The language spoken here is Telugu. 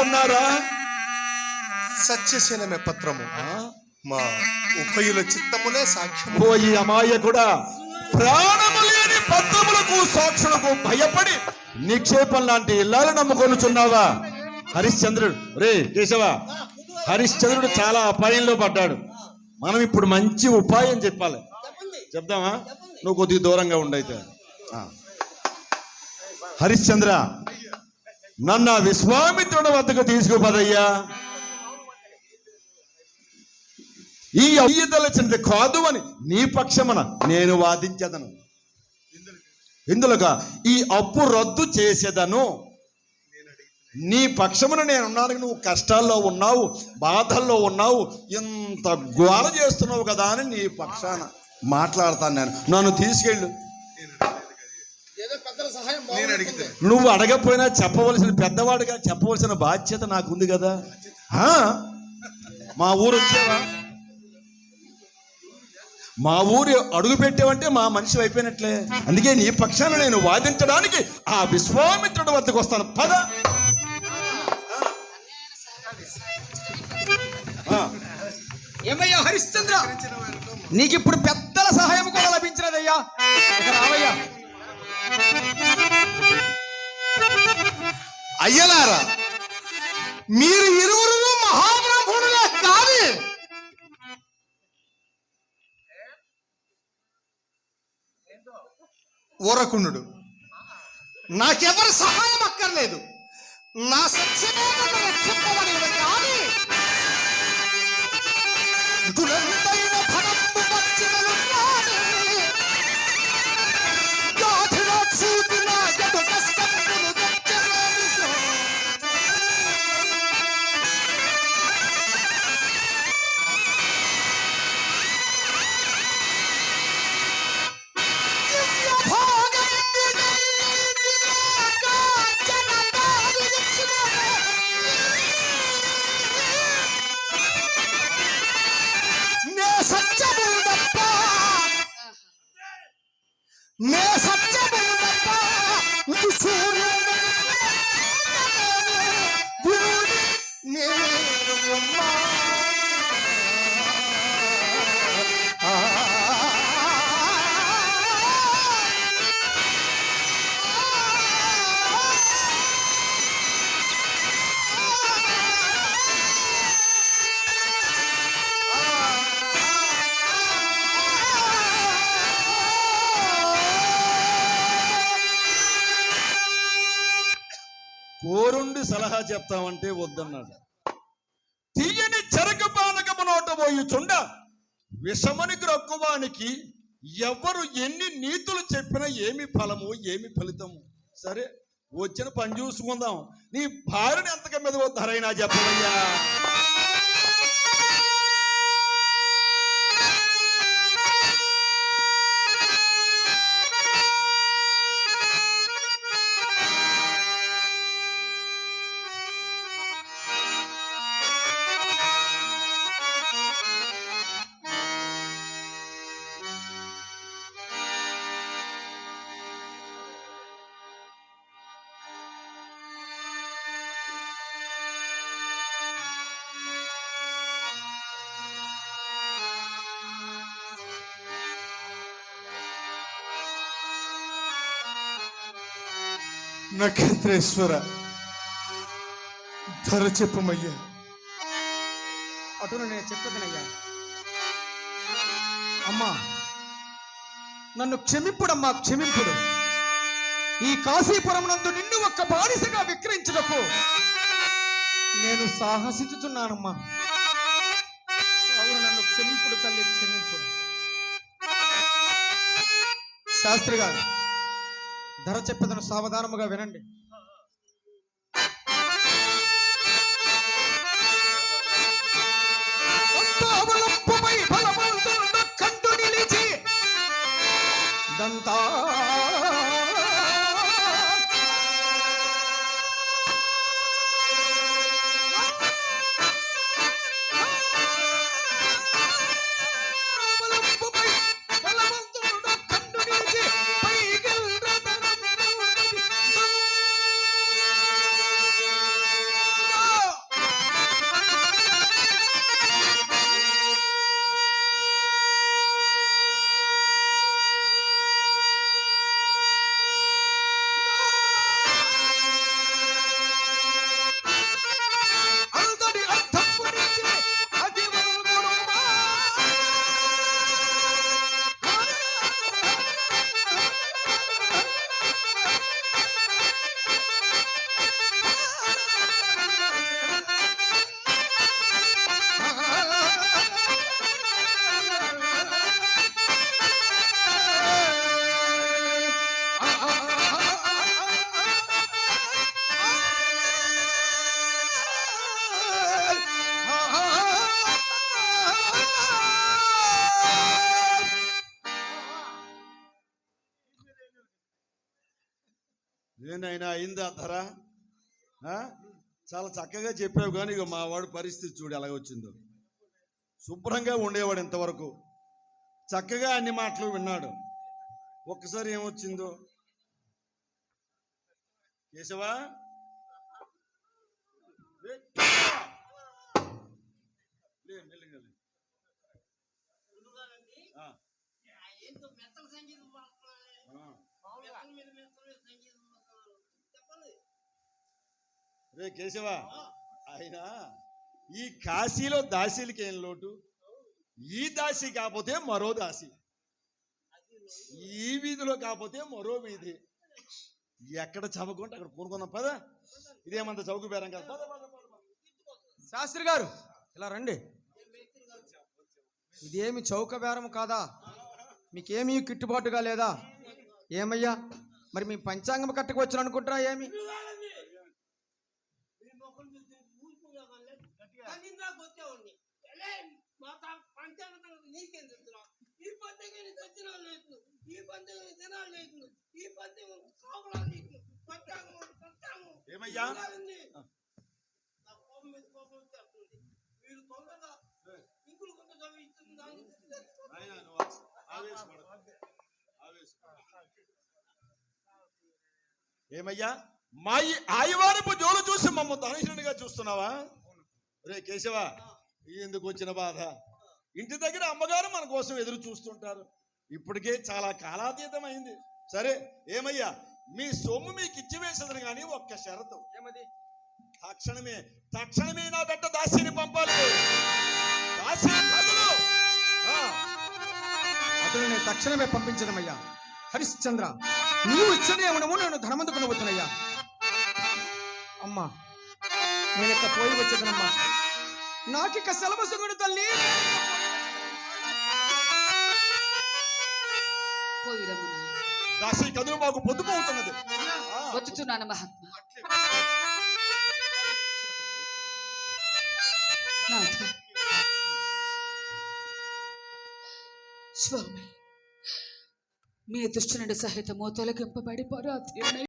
ఉన్నారా? సత్యశీలమే పత్రము. మా ఉభయుల చిత్తములే సాక్ష్యము. పోయి అమాయకుడా ప్రాణము లేని పత్రములకు సాక్షులకు భయపడి నిక్షేపం లాంటి ఇల్లాలు నమ్ముకొనుచున్నావా? హరిశ్చంద్రుడు. రే కేశవ హరిశ్చంద్రుడు చాలా అపాయంలో పడ్డాడు. మనం ఇప్పుడు మంచి ఉపాయం చెప్పాలి. చెప్దామా? నువ్వు కొద్దిగా దూరంగా ఉండైతే ఆ. హరిశ్చంద్ర నన్ను ఆ విశ్వామిత్రుడి వద్దకు తీసుకుపదయ్యా. ఈ అయ్యదలచినది కాదు అని నీ పక్షమున నేను వాదించదను. ఇందులోగా ఈ అప్పు రద్దు చేసేదను. నీ పక్షమున నేనున్నాను నువ్వు కష్టాల్లో ఉన్నావు బాధల్లో ఉన్నావు ఇంత గోల చేస్తున్నావు కదా అని నీ పక్షాన మాట్లాడతాను నేను. నన్ను తీసుకెళ్ళు. నువ్వు అడగపోయినా చెప్పవలసిన పెద్దవాడిగా చెప్పవలసిన బాధ్యత నాకు ఉంది కదా? ఆ? మా ఊరు వచ్చావా? మా ఊరు అడుగు పెట్టావంటే మా మనిషి అయిపోయినట్లే. అందుకే నీ పక్షాన నేను వాదించడానికి ఆ విశ్వామిత్రుడి వద్దకు వస్తాను. పద. ఏమయ్యా హరిశ్చంద్ర? నీకు ఇప్పుడు పెద్దల సహాయం కూడా లభించినదయ్యా ఇక రావయ్యా. అయ్యలారా మీరు ఇరువురు మహాబ్రహ్మణులే కాదు. ఊరకుండు నాకెవరి సహాయం అక్కర్లేదు. నా సత్యమేత రక్షింపబడినది కానీ నే సత్యము కోరుండి సలహా చెప్తామంటే వద్దన్నాడు. తీయని చెరక పానకము నోట విషమని గ్రక్కువానికి ఎవరు ఎన్ని నీతులు చెప్పినా ఏమి ఫలము ఏమి ఫలితము? సరే వచ్చిన పని చూసుకుందాం నీ భార్యను ఎంతక మీద వద్దరైనా చెప్పవయ్యా. నక్షత్రేశ్వర ధర చెప్పమయ్యా. అటును నేను చెప్పదనయ్యా అమ్మా నన్ను క్షమింపుడమ్మా క్షమింపుడు. ఈ కాశీపురం నందు నిన్ను ఒక్క బానిసగా విక్రయించటకు నేను సాహసించుతున్నానమ్మా అవును నన్ను క్షమింపుడు తల్లి క్షమింపుడు. శాస్త్రి గారు ధర చెప్పేదను సావధానముగా వినండి. ఏనాయనా అయిందా ధర? చాలా చక్కగా చెప్పావు కానీ ఇక మా వాడు పరిస్థితి చూడు ఎలాగ వచ్చిందో. శుభ్రంగా ఉండేవాడు ఇంతవరకు. చక్కగా అన్ని మాటలు విన్నాడు. ఒక్కసారి ఏమొచ్చిందో? కేశవా? లే, కేశవా! లే, మెల్లిగా లే. ఆ, ఏంటో మెత్తల సంగీతం పాడుతున్నారే. ఆ. మెత్తల మీద మెత్తల మీద సంగీతం పాడుతున్నారు. చెప్పండి రే కేశవా? ఆయన ఈ కాశీలో దాసీలకి ఏం లోటు? ఈ దాసి కాకపోతే మరో దాసి. ఈ వీధిలో కాకపోతే మరో వీధి. ఎక్కడ చవకుంటే అక్కడ కూరుకున్నాం పద. ఇదేమంత చౌక బేరం కదా. పద, శాస్త్రి గారు ఇలా రండి. ఇదేమి చౌక బేరం కాదా? మీకేమీ గిట్టుబాటుగా లేదా? ఏమయ్యా? మరి మీ పంచాంగం కట్టకు వచ్చాను అనుకుంటారా ఏమి మా తా- పంచాంగం సంగతి నీకేం తెలుసురా? ఈ లేదు. ఈ పంచాంగాన్ని తినాలి లేదు. ఈ పంచాంగం పంచాంగం ఏమయ్యా? చూడాలండి. నా కోపం మీద కోపం వచ్చేస్తుంది మీరు తొందరగా ఇంకులు కొంత చదివి ఇస్తుంది. ఏమయ్యా? మా ఈ ఆయివారపు జోలు చూసి మమ్మల్ని తనసినట్టుగా చూస్తున్నావా? రే కేశవ ఎందుకు వచ్చిన బాధ? ఇంటి దగ్గర అమ్మగారు మన కోసం ఎదురు చూస్తుంటారు. ఇప్పటికే చాలా కాలాతీతమైంది సరే ఏమయ్యా? మీ సొమ్ము మీకు ఇచ్చి వేసేదని కానీ ఒక్క షరతు. ఏమది? తక్షణమే తక్షణమే నా బిడ్డ దాసిని పంపాలి. దాసి అతను నేను తక్షణమే పంపించదమయ్యా హరిశ్చంద్ర నీవు ఇచ్చనే ఉండము నేను ధనమందుకుని వద్దునయ్యా అమ్మా నేను పోయి వచ్చేదనమ్మా. నాకిక సెలవు సుగుడు తల్లి. దాసి కదులు మాకు పొద్దుపు అవుతున్నది వచ్చుచున్నాను మహాత్మ. నాథ. స్వామి మీ దృష్టి నుండి సహితము తొలగింపబడి పరాధీనై